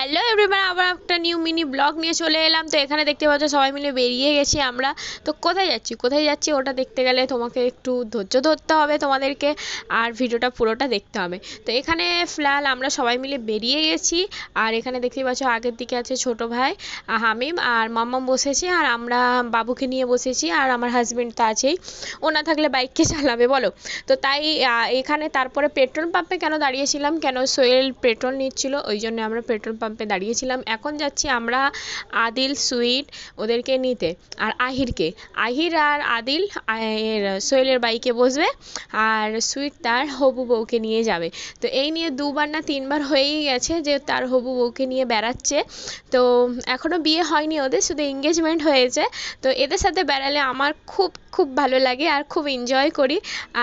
Hello everyone আবার একটা new mini blog নিয়ে চলে এলাম। তো এখানে দেখতে পাচ্ছ সবাই মিলে বেরিয়ে গেছি আমরা। তো কোথায় যাচ্ছি? কোথায় যাচ্ছি? ওটা দেখতে গেলে তোমাকে একটু ধৈর্য ধরতে হবে তোমাদেরকে, আর ভিডিওটা পুরোটা দেখতে হবে। তো এখানে ফিলহাল আমরা সবাই মিলে বেরিয়ে গেছি। আর এখানে দেখতে পাচ্ছ আগের দিকে আছে ছোট ভাই হামিম আর মাম্মাম বসেছে, আর আমরা বাবুকে নিয়ে বসেছি, আর আমার হাজব্যান্ড তো আছেই। ও না থাকলে বাইককে চালাবে, বলো। তো তাই এখানে তারপরে পেট্রোল পাম্পে কেন দাঁড়িয়েছিলাম? কেন সোহেল পেট্রোল নিচ্ছিল? ওই জন্য আমরা পেট্রোল পাম্পে দাঁড়িয়েছিলাম। এখন যাচ্ছি আমরা আদিল, সুইট ওদেরকে নিতে আর আহিরকে। আহির আর আদিল সোহেলের বাইকে বসবে আর সুইট তার হবু বউকে নিয়ে যাবে। তো এই নিয়ে দুবার না তিনবার হয়েই গেছে যে তার হবু বউকে নিয়ে বেড়াচ্ছে। তো এখনও বিয়ে হয়নি ওদের, শুধু এঙ্গেজমেন্ট হয়েছে। তো এদের সাথে বেড়ালে আমার খুব খুব ভালো লাগে আর খুব এনজয় করি।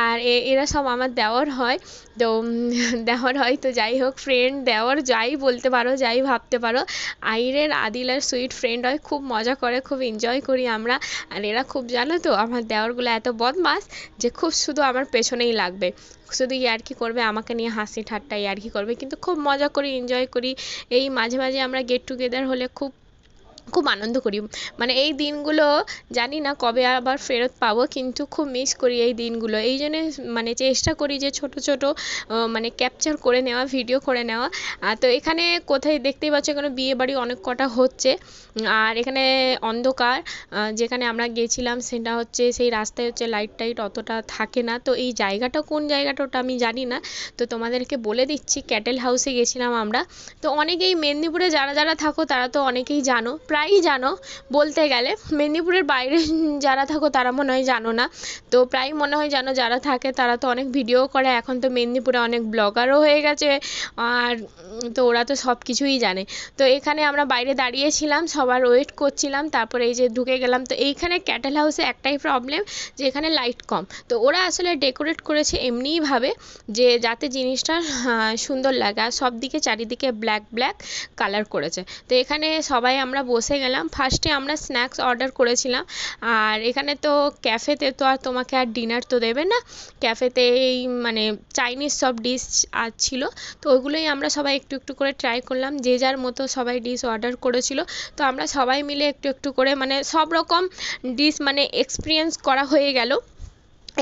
আর এরা সব আমার দেওর হয়। তো দেওর হয় তো যাই হোক ফ্রেন্ড দেওর যাই বলতে পারো, যাই ভাবতে পারো। আইরের আদিল আর সুইট ফ্রেন্ড হয়, খুব মজা করে, খুব এনজয় করি আমরা। আর এরা খুব, জানো তো, আমার দেওরগুলো এত বদমাস যে খুব শুধু আমার পেছনেই লাগবে। শুধু ইয়ার্কি করবে, আমাকে নিয়ে হাসি ঠাট্টা ইয়ার্কি করবে। কিন্তু খুব মজা করি এনজয় করি। এই মাঝে মাঝে আমরা গেট টুগেদার হলে খুব খুব আনন্দ করি। মানে এই দিনগুলো জানি না কবে আবার ফেরত পাবো, কিন্তু খুব মিস করি এই দিনগুলো। এই জন্যে মানে চেষ্টা করি যে ছোট ছোট মানে ক্যাপচার করে নেওয়া ভিডিও করে নেওয়া। তো এখানে কোথায় দেখতেই পাচ্ছ এখানে বিয়ে বাড়ি অনেক কটা হচ্ছে। আর এখানে অন্ধকার যেখানে আমরা গেছিলাম সেটা হচ্ছে সেই রাস্তায় হচ্ছে লাইট টাইট অতটা থাকে না। তো এই জায়গাটা কোন জায়গাটা ওটা আমি জানি না। তো তোমাদেরকে বলে দিচ্ছি ক্যাটেল হাউসে গেছিলাম আমরা। তো অনেকেই মেদিনীপুরে যারা যারা থাকো তারা তো অনেকেই জানো। প্রায়ই জানো, বলতে গেলে। মেদিনীপুরের বাইরে যারা থাকো তারা মনে হয় জানো না। তো প্রায় মনে হয় জানো যারা থাকে তারা তো অনেক ভিডিও করে। এখন তো মেদিনীপুরে অনেক ব্লগারও হয়ে গেছে। আর তো ওরা তো সব কিছুই জানে। তো এখানে আমরা বাইরে দাঁড়িয়েছিলাম, সবার ওয়েট করছিলাম, তারপরে এই যে ঢুকে গেলাম। তো এইখানে ক্যাটেল হাউসে একটাই প্রবলেম যে এখানে লাইট কম। তো ওরা আসলে ডেকোরেট করেছে এমনিই ভাবে যে যাতে জিনিসটা সুন্দর লাগে। আর সব দিকে চারিদিকে ব্ল্যাক ব্ল্যাক কালার করেছে। তো এখানে সবাই আমরা বসে গেলাম। ফার্স্টে আমরা স্ন্যাক্স অর্ডার করেছিলাম। আর এখানে তো ক্যাফেতে তো আর তোমাকে আর ডিনার তো দেবে না। ক্যাফেতে এই মানে চাইনিজ সব ডিশ আর ছিল। তো ওইগুলোই আমরা সবাই একটু একটু করে ট্রাই করলাম। যে যার মতো সবাই ডিশ অর্ডার করেছিল। তো আমরা সবাই মিলে একটু একটু করে মানে সব রকম ডিশ মানে এক্সপিরিয়েন্স করা হয়ে গেল।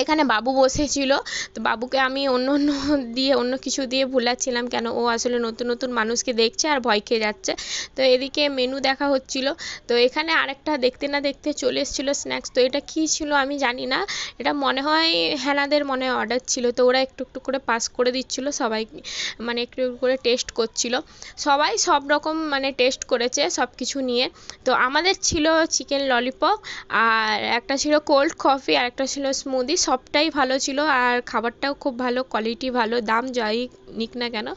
এখানে বাবু বসেছিল। তো বাবুকে আমি অন্য অন্য দিয়ে, অন্য কিছু দিয়ে ভুলাচ্ছিলাম কেন? ও আসলে নতুন নতুন মানুষকে দেখছে আর ভয় খেয়ে যাচ্ছে। তো এদিকে মেনু দেখা হচ্ছিল। তো এখানে আরেকটা দেখতে না দেখতে চলে এসেছিল স্ন্যাক্স তো এটা কী ছিল আমি জানি না। এটা মনে হয় হেনাদের মনে হয় অর্ডার ছিল। তো ওরা একটু একটু করে পাস করে দিচ্ছিল। সবাই মানে একটু একটু করে টেস্ট করছিল। সবাই সব রকম মানে টেস্ট করেছে সব কিছু নিয়ে। তো আমাদের ছিল চিকেন ললিপপ আর একটা ছিল কোল্ড কফি আর একটা ছিল স্মুদি সবটাই ভালো ছিল আর খাবারটাও খুব ভালো কোয়ালিটি ভালো, দাম যাই নিক না কেন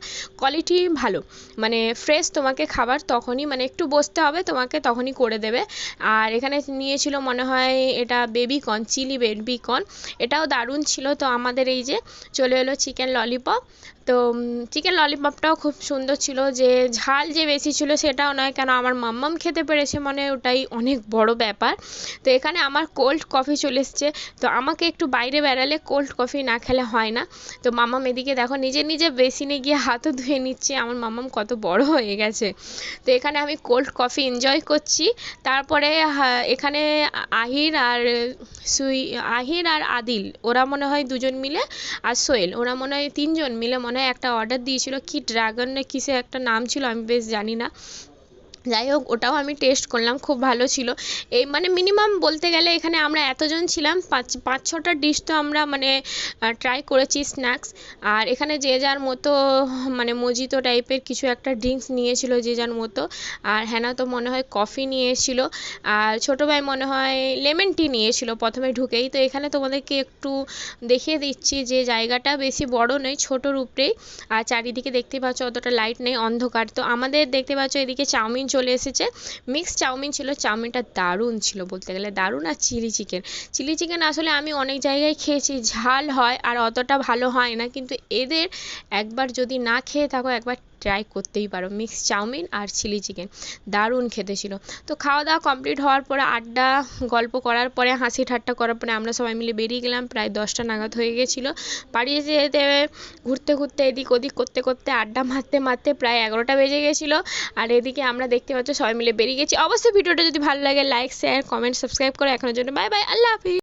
কোয়ালিটি ভালো। মানে ফ্রেশ তোমাকে খাবার তখনই মানে একটু বসতে হবে, তোমাকে তখনই করে দেবে। আর এখানে নিয়েছিল মনে হয় এটা বেবিকর্ন চিলি বেবিকর্ন এটাও দারুণ ছিল। তো আমাদের এই যে চলে এলো চিকেন ললিপপ তো চিকেন ললিপপটাও খুব সুন্দর ছিল। যে, ঝাল যে বেশি ছিল সেটাও নয়, কেন আমার মাম্মাম খেতে পেরেছে মানে ওটাই অনেক বড় ব্যাপার। তো এখানে আমার কোল্ড কফি চলে এসছে। তো আমাকে একটু বাইরে বেড়ালে কোল্ড কফি না খেলে হয় না। তো মাম্মাম এদিকে দেখো, নিজে নিজে বেসিনে গিয়ে হাতও ধুয়ে নিচ্ছে। আমার মাম্মাম কত বড় হয়ে গেছে। তো এখানে আমি কোল্ড কফি এনজয় করছি। তারপরে এখানে আহির আর সুই, আহির আর আদিল, ওরা মনে হয় দুজন মিলে, আর সোহেল, ওরা মনে হয় তিনজন মিলে মনে একটা অর্ডার দিয়েছিল কি ড্রাগন না কিসে একটা নাম ছিল আমি বেশ জানি না। যাই হোক, ওটাও আমি টেস্ট করলাম, খুব ভালো ছিল। এই মানে মিনিমাম বলতে গেলে এখানে আমরা এতজন ছিলাম, পাঁচ পাঁচ, ছটা ডিশ তো আমরা মানে ট্রাই করেছি স্ন্যাক্স আর এখানে যে যার মতো মানে মজিতো টাইপের কিছু একটা ড্রিঙ্কস নিয়েছিল যে যার মতো। আর হ্যানা তো মনে হয় কফি নিয়ে এসেছিল আর ছোটো ভাই মনে হয় লেমন টি নিয়েছিল প্রথমে ঢুকেই। তো এখানে তোমাদেরকে একটু দেখিয়ে দিচ্ছি যে জায়গাটা বেশি বড় নয়, ছোটোর উপরেই। আর চারিদিকে দেখতে পাচ্ছ অতটা লাইট নেই, অন্ধকার। তো আমাদের দেখতে পাচ্ছ এদিকে চাউমিন চলে এসেছে। মিক্স চাউমিন ছিল, চাউমিনটা দারুণ ছিল বলতে গেলে। দারুণ আর চিলি চিকেন চিলি চিকেন আসলে আমি অনেক জায়গায় খেয়েছি, ঝাল হয় আর অতটা ভালো হয় না। কিন্তু এদের একবার যদি না খেয়ে থাকো, একবার ট্রাই করতেই পারো। মিক্স চাউমিন আর চিলি চিকেন দারুণ খেতে ছিল। তো খাওয়া দাওয়া কমপ্লিট হওয়ার পরে আড্ডা, গল্প করার পরে, হাসি ঠাট্টা করার পরে আমরা সবাই মিলে বেরিয়ে গেলাম। প্রায় দশটা নাগাদ হয়ে গেছিল। বাড়ি যেতে যেতে ঘুরতে ঘুরতে এদিক ওদিক করতে করতে আড্ডা মারতে মারতে প্রায় এগারোটা বেজে গেছিল। আর এদিকে আমরা দেখতে পাচ্ছ সবাই মিলে বেরিয়ে গেছি। অবশ্যই ভিডিওটা যদি ভালো লাগে লাইক শেয়ার কমেন্ট সাবস্ক্রাইব করো। এখনের জন্য বাই বাই আল্লাহ হাফিজ।